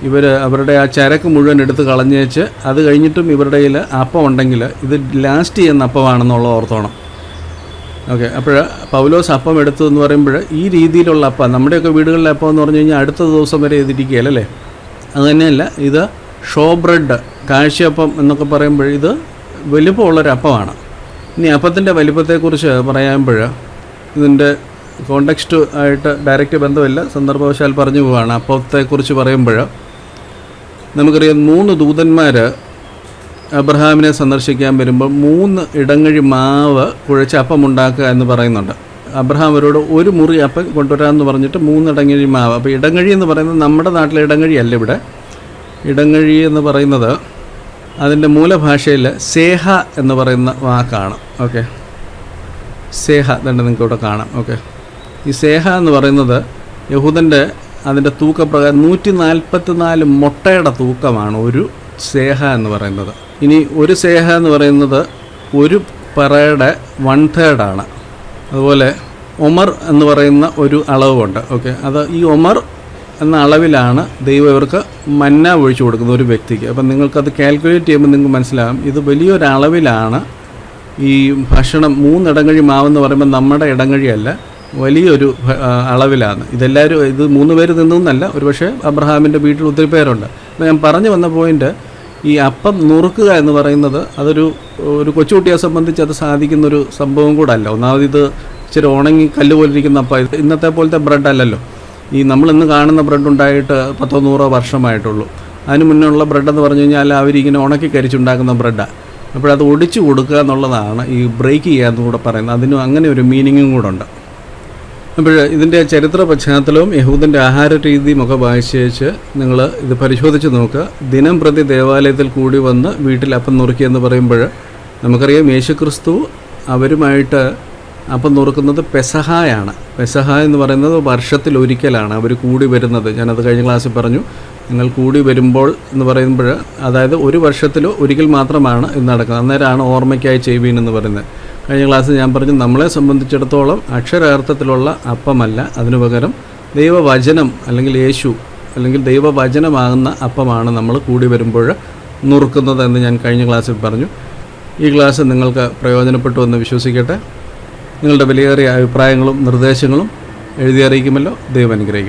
[SPEAKER 1] ഇവർ അവരുടെ ആ ചരക്ക് മുഴുവൻ എടുത്ത് കളഞ്ഞേച്ച് അത് കഴിഞ്ഞിട്ടും ഇവരുടെ കയ്യിൽ അപ്പം ഉണ്ടെങ്കിൽ ഇത് ലാസ്റ്റ് ചെയ്യുന്ന അപ്പമാണെന്നുള്ള ഓർത്തോണം. ഓക്കെ അപ്പോൾ പൗലോസ് അപ്പം എടുത്തു എന്ന് പറയുമ്പോൾ ഈ രീതിയിലുള്ള അപ്പം നമ്മുടെയൊക്കെ വീടുകളിലെ അപ്പം എന്ന് പറഞ്ഞു കഴിഞ്ഞാൽ അടുത്ത ദിവസം വരെ എഴുതിയിരിക്കുകയല്ല അല്ലേ? അത് തന്നെയല്ല ഇത് ഷോ ബ്രെഡ് കാഴ്ചയപ്പം എന്നൊക്കെ പറയുമ്പോൾ ഇത് വലിപ്പമുള്ളൊരു അപ്പമാണ്. ഇനി അപ്പത്തിന്റെ വലിപ്പത്തെക്കുറിച്ച് പറയുമ്പോൾ ഇതിന്റെ കോണ്ടക്സ്റ്റ് ആയിട്ട് ഡയറക്റ്റ് ബന്ധമില്ല സന്ദർഭവശാൽ പറഞ്ഞു പോവുകയാണ് അപ്പത്തെക്കുറിച്ച് പറയുമ്പോൾ നമുക്കറിയാം മൂന്ന് ദൂതന്മാർ അബ്രഹാമിനെ സന്ദർശിക്കാൻ വരുമ്പോൾ മൂന്ന് ഇടങ്ങഴി മാവ് കുഴച്ച് അപ്പം ഉണ്ടാക്കുക എന്ന് പറയുന്നുണ്ട്. അബ്രഹാം അവരോട് ഒരു മുറി അപ്പം കൊണ്ടുവരാമെന്ന് പറഞ്ഞിട്ട് മൂന്ന് ഇടങ്ങഴി മാവ്. അപ്പോൾ ഇടങ്ങഴി എന്ന് പറയുന്നത് നമ്മുടെ നാട്ടിലെ ഇടങ്ങഴിയല്ല ഇവിടെ. ഇടങ്ങഴി എന്ന് പറയുന്നത് അതിന്റെ മൂലഭാഷയിൽ സേഹ എന്ന് പറയുന്ന വാക്കാണ്. ഓക്കെ. സേഹ തന്നെ നിങ്ങൾക്ക് ഇവിടെ കാണാം. ഓക്കെ. ഈ സേഹ എന്ന് പറയുന്നത് യഹൂദന്റെ അതിന്റെ തൂക്കപ്രകാരം നൂറ്റി നാൽപ്പത്തി നാല് മുട്ടയുടെ തൂക്കമാണ് ഒരു സേഹ എന്ന് പറയുന്നത്. ഇനി ഒരു സേഹ എന്ന് പറയുന്നത് ഒരു പറയുടെ വൺ തേർഡാണ് അതുപോലെ ഒമർ എന്ന് പറയുന്ന ഒരു അളവുണ്ട്. ഓക്കെ അത് ഈ ഒമർ എന്ന അളവിലാണ് ദൈവം ഇവർക്ക് മന്ന ഒഴിച്ചു കൊടുക്കുന്നത് ഒരു വ്യക്തിക്ക്. അപ്പം നിങ്ങൾക്കത് കാൽക്കുലേറ്റ് ചെയ്യുമ്പോൾ നിങ്ങൾക്ക് മനസ്സിലാകും. ഇത് വലിയൊരു അളവിലാണ് ഈ ഭക്ഷണം മൂന്നിടങ്ങഴി മാവെന്ന് പറയുമ്പോൾ നമ്മുടെ ഇടങ്ങഴിയല്ല വലിയൊരു അളവിലാണ്. ഇതെല്ലാവരും ഇത് മൂന്ന് പേര് നിന്നൊന്നല്ല ഒരുപക്ഷെ അബ്രഹാമിന്റെ വീട്ടിൽ ഒത്തിരി പേരുണ്ട്. അപ്പോൾ ഞാൻ പറഞ്ഞു വന്ന പോയിന്റ് ഈ അപ്പം നുറുക്കുക എന്ന് പറയുന്നത് അതൊരു ഒരു കൊച്ചുകുട്ടിയെ സംബന്ധിച്ച് അത് സാധിക്കുന്നൊരു സംഭവം കൂടെ അല്ല ഒന്നാമത് ഇത് ഇച്ചിരി ഉണങ്ങി കല്ല് പോലിരിക്കുന്ന അപ്പം ഇന്നത്തെ പോലത്തെ ബ്രെഡ് അല്ലല്ലോ. ഈ നമ്മൾ ഇന്ന് കാണുന്ന ബ്രെഡ് ഉണ്ടായിട്ട് പത്തോ നൂറോ വർഷമായിട്ടുള്ളൂ. അതിന് മുന്നേ ഉള്ള ബ്രെഡ് എന്ന് പറഞ്ഞു കഴിഞ്ഞാൽ അവരിങ്ങനെ ഉണക്കി കരിച്ചുണ്ടാക്കുന്ന ബ്രെഡാണ് അപ്പോഴത് ഒടിച്ചു കൊടുക്കുക എന്നുള്ളതാണ് ഈ ബ്രേക്ക് ചെയ്യുക എന്നുകൂടെ പറയുന്നത്. അതിനും അങ്ങനെ ഒരു മീനിങ്ങും കൂടെ ഉണ്ട്. അപ്പോൾ ഇതിന്റെ ചരിത്ര പശ്ചാത്തലവും യഹൂദന്റെ ആഹാര രീതിയും ഒക്കെ വായിച്ചേച്ച് നിങ്ങൾ ഇത് പരിശോധിച്ച് നോക്കുക. ദിനം പ്രതി ദേവാലയത്തിൽ കൂടി വന്ന് വീട്ടിൽ അപ്പം നുറുക്കി എന്ന് പറയുമ്പോൾ നമുക്കറിയാം യേശുക്രിസ്തു അവരുമായിട്ട് അപ്പം നുറുക്കുന്നത് പെസഹായാണ്. പെസഹ എന്ന് പറയുന്നത് വർഷത്തിൽ ഒരിക്കലാണ് അവർ കൂടി വരുന്നത്. ഞാനത് കഴിഞ്ഞ ക്ലാസ്സിൽ പറഞ്ഞു. നിങ്ങൾ കൂടി വരുമ്പോൾ എന്ന് പറയുമ്പോൾ അതായത് ഒരു വർഷത്തിൽ ഒരിക്കൽ മാത്രമാണ് ഇത് നടക്കുന്നത്. അന്നേരമാണ് ഓർമ്മയ്ക്കായി ചെയ്യുവീൻ എന്ന് പറയുന്നത്. കഴിഞ്ഞ ക്ലാസ്സിൽ ഞാൻ പറഞ്ഞു നമ്മളെ സംബന്ധിച്ചിടത്തോളം അക്ഷരാർത്ഥത്തിലുള്ള അപ്പമല്ല. അതിനു പകരം ദൈവവചനം അല്ലെങ്കിൽ യേശു അല്ലെങ്കിൽ ദൈവവചനമാകുന്ന അപ്പമാണ് നമ്മൾ കൂടി വരുമ്പോൾ നുറുക്കുന്നത് എന്ന് ഞാൻ കഴിഞ്ഞ ക്ലാസ്സിൽ പറഞ്ഞു. ഈ ക്ലാസ് നിങ്ങൾക്ക് പ്രയോജനപ്പെട്ടു എന്ന് വിശ്വസിക്കട്ടെ. നിങ്ങളുടെ വിലയേറിയ അഭിപ്രായങ്ങളും നിർദ്ദേശങ്ങളും എഴുതി അറിയിക്കുമല്ലോ. ദൈവം അനുഗ്രഹിക്കും